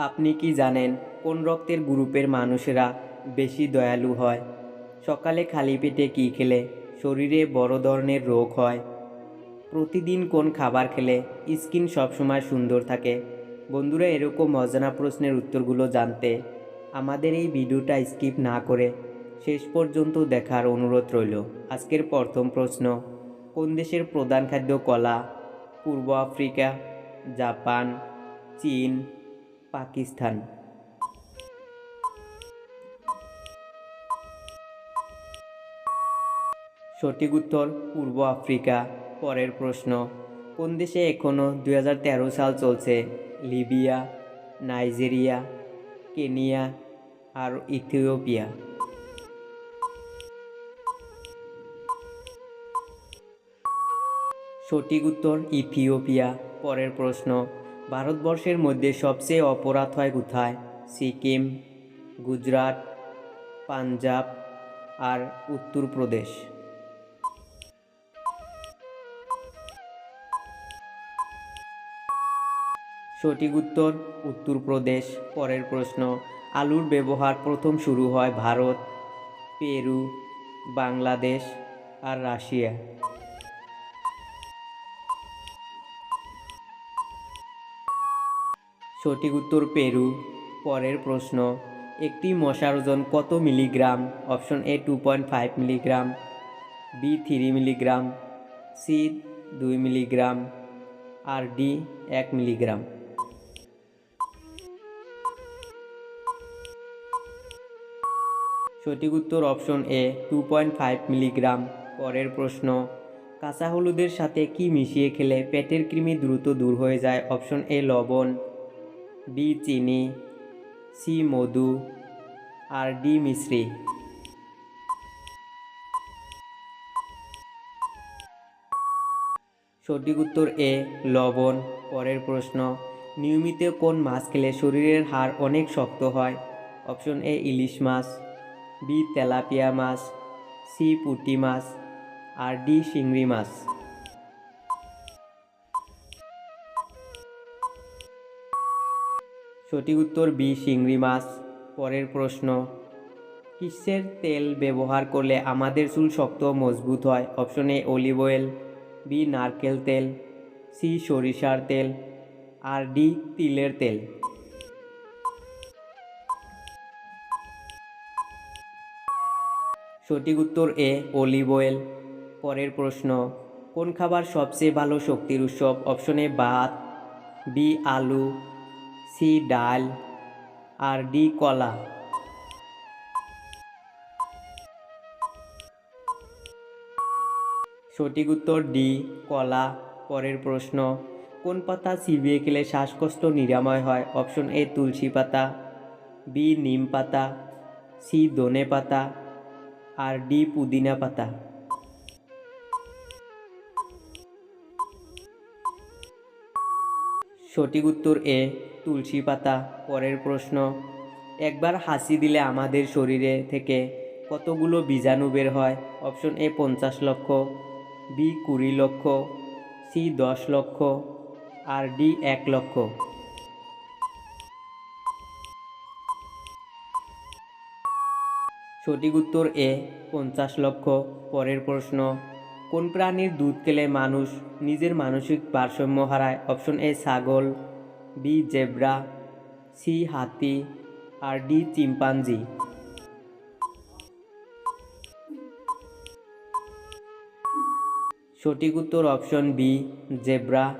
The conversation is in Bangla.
আপনি কি জানেন কোন রক্তের গ্রুপের মানুষেরা বেশি দয়ালু হয়? সকালে খালি পেটে কী খেলে? শরীরে বড় ধরনের রোগ হয়। প্রতিদিন কোন খাবার খেলে? স্কিন সবসময় সুন্দর থাকে। বন্ধুরা, এরকম অজানা প্রশ্নের উত্তরগুলো জানতে আমাদের এই ভিডিওটা স্কিপ না করে শেষ পর্যন্ত দেখার অনুরোধ রইল। আজকের প্রথম প্রশ্ন, কোন দেশের প্রধান খাদ্য কলা? পূর্ব আফ্রিকা, জাপান, চীন পাকিস্তান। সঠিক উত্তর পূর্ব আফ্রিকা। পরের প্রশ্ন, কোন দেশে এখনও দু হাজার তেরো সাল চলছে? লিবিয়া, নাইজেরিয়া, কেনিয়া আর ইথিওপিয়া। সঠিক উত্তর ইথিওপিয়া। পরের প্রশ্ন ভারতবর্ষের মধ্যে সবচেয়ে অপরাধ হয় কোথায়? সিকিম, গুজরাট, পাঞ্জাব আর উত্তরপ্রদেশ সঠিক উত্তর উত্তরপ্রদেশ পরের প্রশ্ন, আলুর ব্যবহার প্রথম শুরু হয় ভারত, পেরু, বাংলাদেশ আর রাশিয়া। সঠিক উত্তর পেরু। পরের প্রশ্ন, একটি মশার ওজন কত milligram? Option A two point five milligram, B three milligram, C, দুই মিলিগ্রাম, আর ডি, এক মিলিগ্রাম। সঠিক উত্তর option A two point five milligram. পরের প্রশ্ন, কাঁচা হলুদের সাথে কি মিশিয়ে খেলে পেটের কৃমি দ্রুত দূর হয়ে যায়? অপশন এ, লবণ বি চিনি সি মধু আর ডি মিশ্রি সঠিক উত্তর এ লবণ। পরের প্রশ্ন, নিয়মিত কোন মাছ খেলে শরীরের হাড় অনেক শক্ত হয়? অপশন এ ইলিশ মাছ বি তেলাপিয়া মাছ সি পুঁটি মাছ, আর ডি চিংড়ি মাছ। সঠিক উত্তর বি, চিংড়ি মাছ। পরের প্রশ্ন, কিসের তেল ব্যবহার করলে আমাদের চুল শক্ত মজবুত হয়? Option A, olive oil, B, নারকেল তেল, সি, সরিষার তেল, আর ডি, তিলের তেল। সঠিক উত্তর এ, অলিভ অয়েল। পরের প্রশ্ন, কোন খাবার সবচেয়ে ভালো শক্তির উৎসব অপশন এ, ভাত, বি, আলু সি ডাল, আর ডি কলা। সঠিক উত্তর ডি, কলা। পরের প্রশ্ন, কোন পাতা চিবিয়ে খেলে শ্বাসকষ্ট নিরাময় হয়? অপশন এ, তুলসী পাতা, বি, নিম পাতা, সি, ধনে পাতা, আর ডি, পুদিনা পাতা। সঠিক উত্তর এ, তুলসী পাতা, পরের প্রশ্ন। একবার হাসি দিলে আমাদের শরীরে থেকে কতগুলো বীজাণু বের হয়? অপশন এ, পঞ্চাশ লক্ষ, বি, কুড়ি লক্ষ, সি, দশ লক্ষ, আর ডি, এক লক্ষ। সঠিক উত্তর এ, পঞ্চাশ লক্ষ, পরের প্রশ্ন। কোন প্রাণীর দুধ খেলে মানুষ নিজের মানসিক ভারসাম্য হারায়? অপশন এ, ছাগল, বি, জেব্রা, সি, হাতি, আর ডি, চিম্পাঞ্জি। সঠিক উত্তর অপশন বি, জেব্রা।